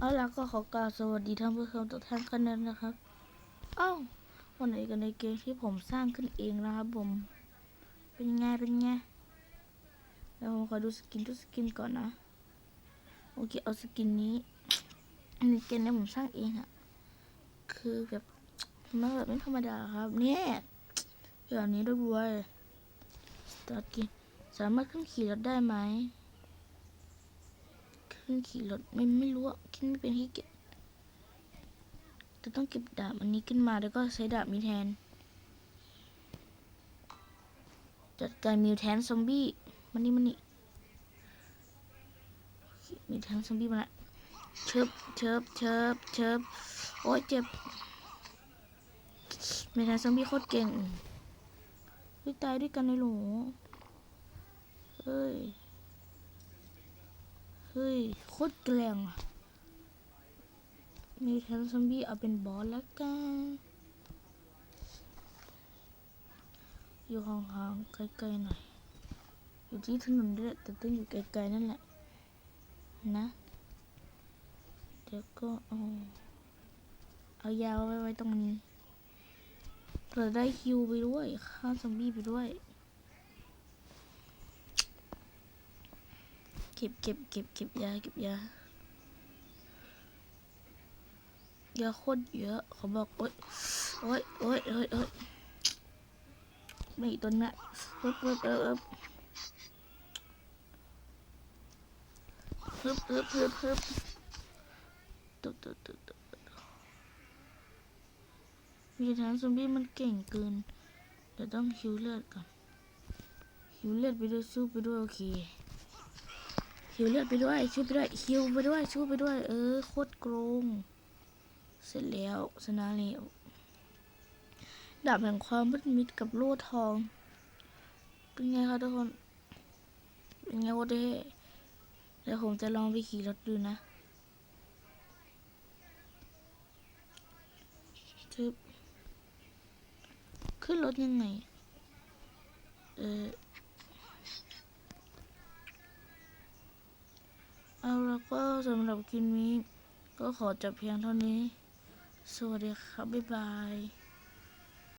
เอาล่ะก็ขอกล่าวสวัสดีท่านผู้ชมทุกท่านกันนั้นนะครับเอ้าวันไหนกันในเกมที่ผมสร้างขึ้นเองนะครับผม เป็นไงเป็นไงแล้วผมขอดูสกินทุกสกินก่อนนะ โอเคเอาสกินนี้ในเกมนี้ผมสร้างเองอะคือแบบมันแบบไม่ธรรมดาครับ เนี่ยแบบนี้ด้วยเวยสตาร์ทกินสามารถขึ้นขี่รถได้ไหม ขึ้นขี่รถไม่ไม่รู้อะขึ้นไม่เป็นที่เก็บจะต้องเก็บดาบอันนี้ขึ้นมาแล้วก็ใช้ดาบมีแทน จัดการมิวแทนซอมบี้มันนี่มันนี่มิวแทนซอมบี้มาละเชิบเชิบเชิบเชิบโอ้ยเจ็บมิวแทนซอมบี้โคตรเก่งเฮ้ยตายด้วยกันเลยหรอเฮ้ย ฮ้ยโคตรแกร่งอะมีแทนซอมบี้เอาเป็นบอสแล้วกันอยู่ห่างๆไกลๆหน่อย อยู่ที่ถนนด้วยแต่ต้องอยู่ไกลๆนั่นแหละ นะ เดี๋ยวก็เอาเอายาวไว้ไว้ตรงนี้เผื่อได้คิวไปด้วยฆ่าซอมบี้ไปด้วย เก็บเก็บเก็บเก็บยาเก็บยายาโคตรเยอะเขาบอกโอ๊ยโอ๊ยโอ๊ยโอ๊ยโอ๊ยไม่ต้นนะปึ๊บปึ๊บเออเออปึ๊บปึ๊บปึ๊บปึ๊บตุ๊บตุ๊บตุ๊บตุ๊บมีทางซอมบี้มันเก่งเกินเดี๋ยวต้องฮิวเลือดก่อนฮิวเลือดไปด้วยสู้ไปด้วยโอเค ฮิวเลือดไปด้วยช่วยไปด้วยฮิวไปด้วยช่วยไปด้วย เออโคตรโกงเสร็จแล้วชนะแล้วดาบแห่งความมืดมิดกับโล่ทอง เป็นไงคะทุกคน เป็นไงวะเด้เดี๋ยวผมจะลองไปขี่รถดูนะทึบขึ้นรถยังไง เออ เอาแล้วก็ สำหรับคลิปนี้ ก็ขอจบเพียงเท่านี้ สวัสดีครับ บ๊ายบาย